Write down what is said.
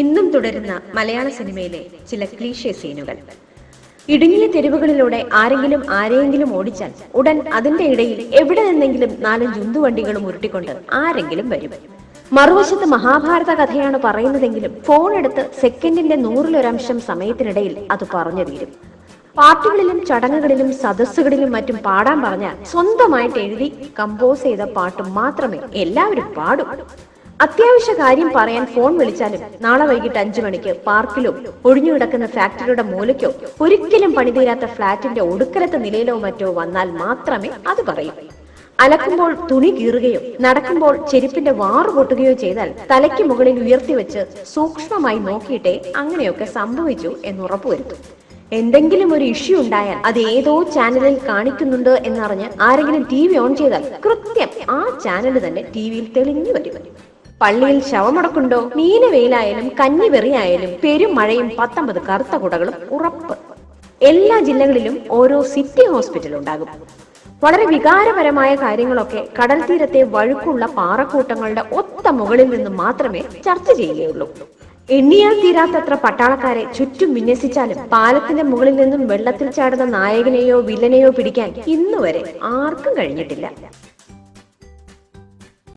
ഇന്നും തുടരുന്ന മലയാള സിനിമയിലെ ചില ക്ലീഷേ സീനുകൾ. ഇടുങ്ങിയ തെരുവുകളിലൂടെ ആരെങ്കിലും ആരെയെങ്കിലും ഓടിച്ചാൽ ഉടൻ അതിന്റെ ഇടയിൽ എവിടെ നിന്നെങ്കിലും നാലഞ്ച് ഉന്തുവണ്ടികളും ഉരുട്ടിക്കൊണ്ട് ആരെങ്കിലും വരും. മറുവശത്ത് മഹാഭാരത കഥയാണ് പറയുന്നതെങ്കിലും ഫോൺ എടുത്ത് സെക്കൻഡിന്റെ നൂറിലൊരംശം സമയത്തിനിടയിൽ അത് പറഞ്ഞു തീരും. പാട്ടുകളിലും ചടങ്ങുകളിലും സദസ്സുകളിലും മറ്റും പാടാൻ പറഞ്ഞാൽ സ്വന്തമായിട്ട് എഴുതി കമ്പോസ് ചെയ്ത പാട്ട് മാത്രമേ എല്ലാവരും പാടും. അത്യാവശ്യ കാര്യം പറയാൻ ഫോൺ വിളിച്ചാലും നാളെ വൈകിട്ട് അഞ്ചു മണിക്ക് പാർക്കിലോ ഒഴിഞ്ഞുകിടക്കുന്ന ഫാക്ടറിയുടെ മൂലയ്ക്കോ ഒരിക്കലും പണിതീരാത്ത ഫ്ളാറ്റിന്റെ ഒടുക്കലത്തെ നിലയിലോ മറ്റോ വന്നാൽ മാത്രമേ അത് പറയൂ. അലക്കുമ്പോൾ തുണി കീറുകയോ നടക്കുമ്പോൾ ചെരുപ്പിന്റെ വാറ് പൊട്ടുകയോ ചെയ്താൽ തലയ്ക്ക് മുകളിൽ ഉയർത്തിവെച്ച് സൂക്ഷ്മമായി നോക്കിയിട്ടേ അങ്ങനെയൊക്കെ സംഭവിച്ചു എന്ന് ഉറപ്പുവരുത്തും. എന്തെങ്കിലും ഒരു ഇഷ്യൂ ഉണ്ടായാൽ അത് ഏതോ ചാനലിൽ കാണിക്കുന്നുണ്ട് എന്നറിഞ്ഞ് ആരെങ്കിലും ടി വി ഓൺ ചെയ്താൽ കൃത്യം ആ ചാനൽ തന്നെ ടി വിയിൽ തെളിഞ്ഞു വരും. പള്ളിയിൽ ശവമടക്കുണ്ടോ? മീനവേലായാലും കഞ്ഞിവെറിയായാലും കഞ്ഞി വെറിയായാലും പെരുമഴയും പത്തൊമ്പത് കറുത്ത കുടകളും ഉറപ്പ്. എല്ലാ ജില്ലകളിലും ഓരോ സിറ്റി ഹോസ്പിറ്റൽ ഉണ്ടാകും വളരെ വികാരപരമായ കാര്യങ്ങളൊക്കെ കടൽ തീരത്തെ വഴുക്കുള്ള പാറക്കൂട്ടങ്ങളുടെ ഒത്ത മുകളിൽ നിന്ന് മാത്രമേ ചർച്ച ചെയ്യുകയുള്ളൂ. എണ്ണിയാൽ തീരാത്തത്ര പട്ടാളക്കാരെ ചുറ്റും വിന്യസിച്ചാലും പാലത്തിന്റെ മുകളിൽ നിന്നും വെള്ളത്തിൽ ചാടുന്ന നായകനെയോ വില്ലനെയോ പിടിക്കാൻ ഇന്നുവരെ ആർക്കും കഴിഞ്ഞിട്ടില്ല.